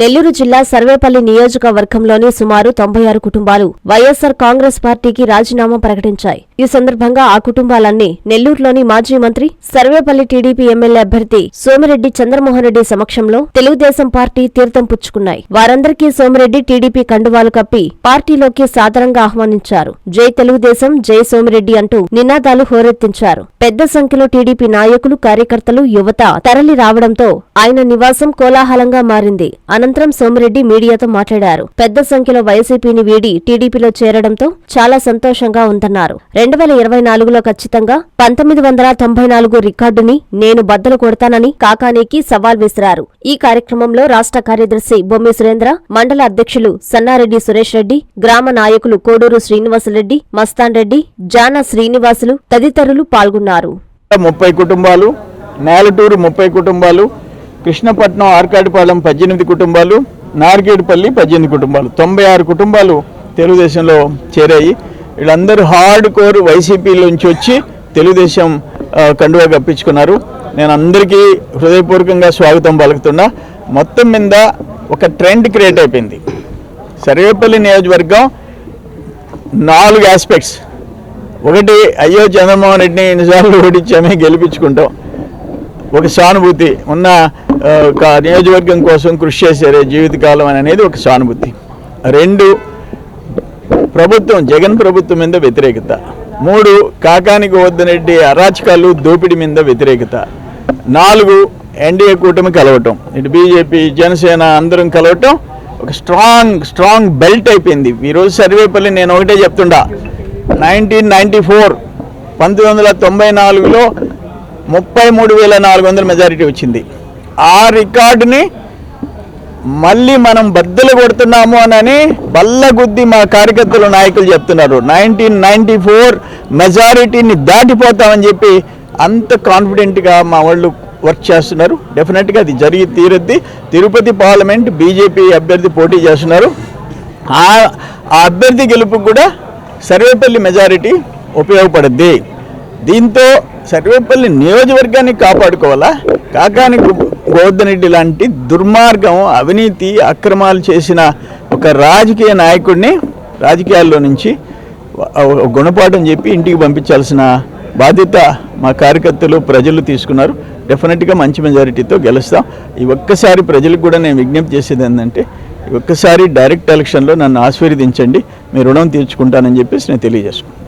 నెల్లూరు జిల్లా సర్వేపల్లి నియోజకవర్గంలోని సుమారు తొంభై ఆరు కుటుంబాలు వైఎస్సార్ కాంగ్రెస్ పార్టీకి రాజీనామా ప్రకటించాయి. ఈ సందర్భంగా ఆ కుటుంబాలన్నీ నెల్లూరులోని మాజీ మంత్రి సర్వేపల్లి టీడీపీ ఎమ్మెల్యే అభ్యర్థి సోమిరెడ్డి చంద్రమోహన్ రెడ్డి సమక్షంలో తెలుగుదేశం పార్టీ తీర్థం పుచ్చుకున్నాయి. వారందరికీ సోమిరెడ్డి టీడీపీ కండువాలు కప్పి పార్టీలోకి సాదరంగా ఆహ్వానించారు. జై తెలుగుదేశం జై సోమిరెడ్డి అంటూ నినాదాలు హోరెత్తించారు. పెద్ద సంఖ్యలో టీడీపీ నాయకులు కార్యకర్తలు యువత తరలి రావడంతో ఆయన నివాసం కోలాహలంగా మారింది. అనంతరం అనంతరం సోమిరెడ్డి మీడియాతో మాట్లాడారు. పెద్ద సంఖ్యలో వైసీపీని వీడి టీడీపీలో చేరడంతో చాలా సంతోషంగా ఉందన్నారు. రెండు వేల ఇరవై నాలుగులో ఖచ్చితంగా పంతొమ్మిది వందల తొంభై నాలుగు రికార్డుని నేను బద్దలు కొడతానని కాకానీకి సవాల్ విసిరారు. ఈ కార్యక్రమంలో రాష్ట్ర కార్యదర్శి బొమ్మి సురేంద్ర మండల అధ్యక్షులు సన్నారెడ్డి సురేష్ రెడ్డి గ్రామ నాయకులు కోడూరు శ్రీనివాసరెడ్డి మస్తాన్ రెడ్డి జాన శ్రీనివాసులు తదితరులు పాల్గొన్నారు. ముప్పై కుటుంబాలు నేలటూరు ముప్పై కుటుంబాలు కృష్ణపట్నం ఆర్కాడిపాలెం పద్దెనిమిది కుటుంబాలు నార్గేడుపల్లి పద్దెనిమిది కుటుంబాలు. తొంభై ఆరు కుటుంబాలు తెలుగుదేశంలో చేరాయి. వీళ్ళందరూ హార్డ్ కోర్ వైసీపీలోంచి వచ్చి తెలుగుదేశం కండువా కప్పించుకున్నారు. నేను అందరికీ హృదయపూర్వకంగా స్వాగతం పలుకుతున్నా. మొత్తం మీద ఒక ట్రెండ్ క్రియేట్ అయిపోయింది. సర్వేపల్లి నియోజకవర్గం నాలుగు ఆస్పెక్ట్స్ ఒకటి అయ్యో చంద్రమోహన్ రెడ్డిని ఎన్నిసార్లు ఓడించామే గెలిపించుకుంటాం. ఒక సానుభూతి ఉన్న ఒక నియోజకవర్గం కోసం కృషి చేశారే జీవితకాలం అనేది ఒక సానుభూతి. రెండు ప్రభుత్వం జగన్ ప్రభుత్వం మీద వ్యతిరేకత. మూడు కాకానికి వద్దనరెడ్డి అరాచకాలు దోపిడి మీద వ్యతిరేకత. నాలుగు ఎన్డీఏ కూటమి కలవటం. ఇటు బీజేపీ జనసేన అందరం కలవటం. ఒక స్ట్రాంగ్ స్ట్రాంగ్ బెల్ట్ అయిపోయింది. ఈరోజు సర్వేపల్లి నేను ఒకటే చెప్తుండా. నైన్టీన్ నైంటీ ఫోర్ పంతొమ్మిది వందల తొంభై నాలుగులో ముప్పై మూడు వేల నాలుగు వందల మెజారిటీ వచ్చింది. ఆ రికార్డుని మళ్ళీ మనం బద్దలు కొడుతున్నాము అని బల్లగుద్ది మా కార్యకర్తలు నాయకులు చెప్తున్నారు. నైన్టీన్ నైన్టీ ఫోర్ మెజారిటీని దాటిపోతామని చెప్పి అంత కాన్ఫిడెంట్గా మా వాళ్ళు వర్క్ చేస్తున్నారు. డెఫినెట్గా అది జరిగి తీరుద్ది. తిరుపతి పార్లమెంట్ బీజేపీ అభ్యర్థి పోటీ చేస్తున్నారు. ఆ ఆ అభ్యర్థి గెలుపుకు కూడా సర్వేపల్లి మెజారిటీ ఉపయోగపడుద్ది. దీంతో సర్వేపల్లి నియోజకవర్గాన్ని కాపాడుకోవాలా? కాకాని గోవర్ధనరెడ్డి లాంటి దుర్మార్గం అవినీతి అక్రమాలు చేసిన ఒక రాజకీయ నాయకుడిని రాజకీయాల్లో నుంచి గుణపాఠం చెప్పి ఇంటికి పంపించాల్సిన బాధ్యత మా కార్యకర్తలు ప్రజలు తీసుకున్నారు. డెఫినెట్గా మంచి మెజారిటీతో గెలుస్తాం. ఈ ఒక్కసారి ప్రజలకు కూడా నేను విజ్ఞప్తి చేసేది ఏంటంటే ఈ ఒక్కసారి డైరెక్ట్ ఎలక్షన్లో నన్ను ఆశీర్వదించండి. మీ రుణం తీర్చుకుంటానని చెప్పేసి నేను తెలియజేసుకున్నాను